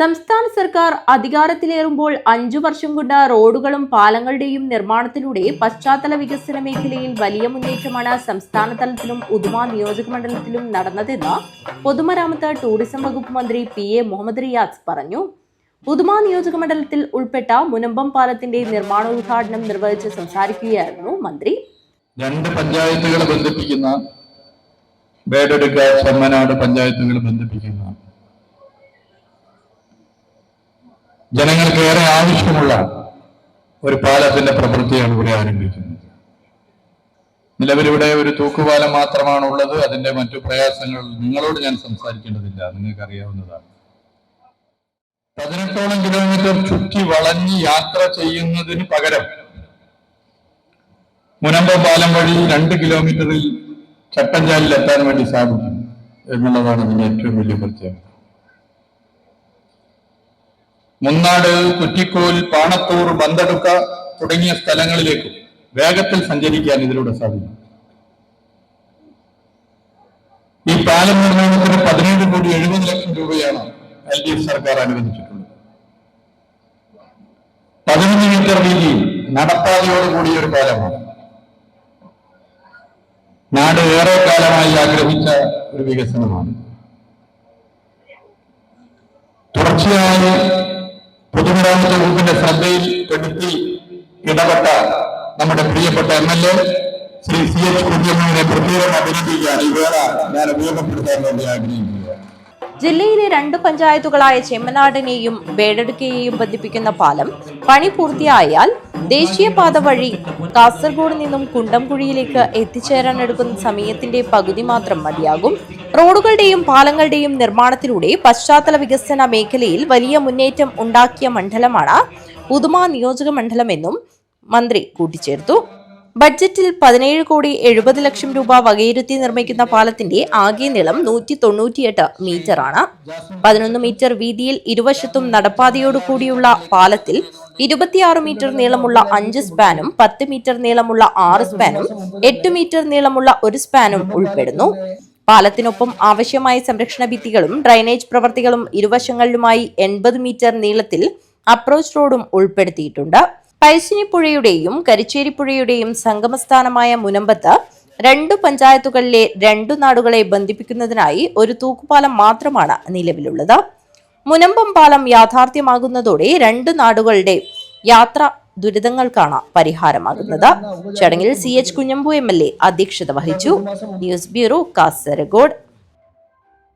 സംസ്ഥാന സർക്കാർ അധികാരത്തിലേറുമ്പോൾ അഞ്ചു വർഷം കൊണ്ട് റോഡുകളും പാലങ്ങളുടെയും നിർമ്മാണത്തിലൂടെ പശ്ചാത്തല വികസന മേഖലയിൽ വലിയ മുന്നേറ്റമാണ് സംസ്ഥാന തലത്തിലും ഉദുമ നിയോജക മണ്ഡലത്തിലും നടന്നതെന്ന് പൊതുമരാമത്ത് ടൂറിസം വകുപ്പ് മന്ത്രി പി എ മുഹമ്മദ് റിയാസ് പറഞ്ഞു. ഉദുമ നിയോജക മണ്ഡലത്തിൽ ഉൾപ്പെട്ട മുനമ്പം പാലത്തിന്റെ നിർമ്മാണോദ്ഘാടനം നിർവഹിച്ച് സംസാരിക്കുകയായിരുന്നു മന്ത്രി. രണ്ട് പഞ്ചായത്തുകളെ ബന്ധിപ്പിക്കുന്ന ബേഡെടുക്ക ചെമ്മനാട് പഞ്ചായത്തുകളെ ബന്ധിപ്പിക്കുന്ന ജനങ്ങൾക്ക് ഏറെ ആവശ്യമുള്ള ഒരു പാലത്തിന്റെ പ്രവൃത്തിയാണ് ഇവിടെ ആരംഭിക്കുന്നത്. നിലവിലിവിടെ ഒരു തൂക്കുപാലം മാത്രമാണ് ഉള്ളത് അതിന്റെ മറ്റു പ്രയാസങ്ങൾ നിങ്ങളോട് ഞാൻ സംസാരിക്കേണ്ടതില്ല. നിങ്ങൾക്ക് അറിയാവുന്നതാണ് പതിനെട്ടോളം കിലോമീറ്റർ ചുറ്റി വളഞ്ഞ് യാത്ര ചെയ്യുന്നതിന് പകരം മുനമ്പ പാലം വഴി രണ്ട് കിലോമീറ്ററിൽ ചട്ടഞ്ചാലിൽ എത്താൻ വേണ്ടി സാധിക്കും എന്നുള്ളതാണ് ഇതിന്റെ ഏറ്റവും വലിയ പ്രത്യേകത. മുന്നാട് കുറ്റിക്കോൽ പാണത്തൂർ ബന്തടുക്ക തുടങ്ങിയ സ്ഥലങ്ങളിലേക്കും വേഗത്തിൽ സഞ്ചരിക്കാൻ ഇതിലൂടെ സാധിക്കും. ഈ പാലം നിർമ്മാണത്തിന് പതിനേഴ് കോടി എഴുപത് ലക്ഷം രൂപയാണ് എൽ ഡി എഫ് സർക്കാർ അനുവദിച്ചിട്ടുള്ളത്. പതിനൊന്ന് മീറ്റർ വീതി നടപ്പാതയോടുകൂടിയ ഒരു പാലമാണ്. നാട് ഏറെ കാലമായി ആഗ്രഹിച്ച ഒരു വികസനമാണ്. തുടർച്ചയായി പൊതുമരാമത്ത് വകുപ്പിന്റെ ശ്രദ്ധയിൽ പെടുത്തി ഇടപെട്ട നമ്മുടെ പ്രിയപ്പെട്ട M L A Shri C H കുഞ്ഞമ്മയെ പ്രത്യേകം അഭിനന്ദിക്കാൻ ഈ ഞാൻ ഉപയോഗപ്പെടുത്താൻ വേണ്ടി ആഗ്രഹിക്കുക ജില്ലയിലെ രണ്ട് പഞ്ചായത്തുകളായ ചെമ്മനാടിനെയും വേടടുക്കയെയും ബന്ധിപ്പിക്കുന്ന പാലം പണി പൂർത്തിയായാൽ ദേശീയപാത വഴി കാസർഗോഡ് നിന്നും കുണ്ടംകുഴിയിലേക്ക് എത്തിച്ചേരാൻ എടുക്കുന്ന സമയത്തിന്റെ പകുതി മാത്രം മതിയാകും. റോഡുകളുടെയും പാലങ്ങളുടെയും നിർമ്മാണത്തിലൂടെ പശ്ചാത്തല വികസന മേഖലയിൽ വലിയ മുന്നേറ്റം ഉണ്ടാക്കിയ മണ്ഡലമാണ് ഉദുമ നിയോജക മണ്ഡലമെന്നും മന്ത്രി കൂട്ടിച്ചേർത്തു. ബഡ്ജറ്റിൽ പതിനേഴ് കോടി എഴുപത് ലക്ഷം രൂപ വകയിരുത്തി നിർമ്മിക്കുന്ന പാലത്തിന്റെ ആകെ നീളം നൂറ്റി തൊണ്ണൂറ്റിയെട്ട് മീറ്ററാണ്. പതിനൊന്ന് മീറ്റർ വീതിയിൽ ഇരുവശത്തും നടപ്പാതയോടുകൂടിയുള്ള പാലത്തിൽ ഇരുപത്തിയാറ് മീറ്റർ നീളമുള്ള അഞ്ച് സ്പാനും പത്ത് മീറ്റർ നീളമുള്ള ആറ് സ്പാനും എട്ട് മീറ്റർ നീളമുള്ള ഒരു സ്പാനും ഉൾപ്പെടുന്നു. പാലത്തിനൊപ്പം ആവശ്യമായ സംരക്ഷണ ഭിത്തികളും ഡ്രൈനേജ് പ്രവർത്തികളും ഇരുവശങ്ങളിലുമായി എൺപത് മീറ്റർ നീളത്തിൽ അപ്രോച്ച് റോഡും ഉൾപ്പെടുത്തിയിട്ടുണ്ട്. പൈശിനിപ്പുഴയുടെയും കരിച്ചേരിപ്പുഴയുടെയും സംഗമസ്ഥാനമായ മുനമ്പത്ത് രണ്ടു പഞ്ചായത്തുകളിലെ രണ്ടു നാടുകളെ ബന്ധിപ്പിക്കുന്നതിനായി ഒരു തൂക്കുപാലം മാത്രമാണ് നിലവിലുള്ളത്. മുനമ്പം പാലം യാഥാർത്ഥ്യമാകുന്നതോടെ രണ്ട് നാടുകളുടെ യാത്ര ദുരിതങ്ങൾക്കാണ് പരിഹാരമാകുന്നത്. ചടങ്ങിൽ C H Kunhambu M L A അധ്യക്ഷത വഹിച്ചു. News bureau Kasaragod.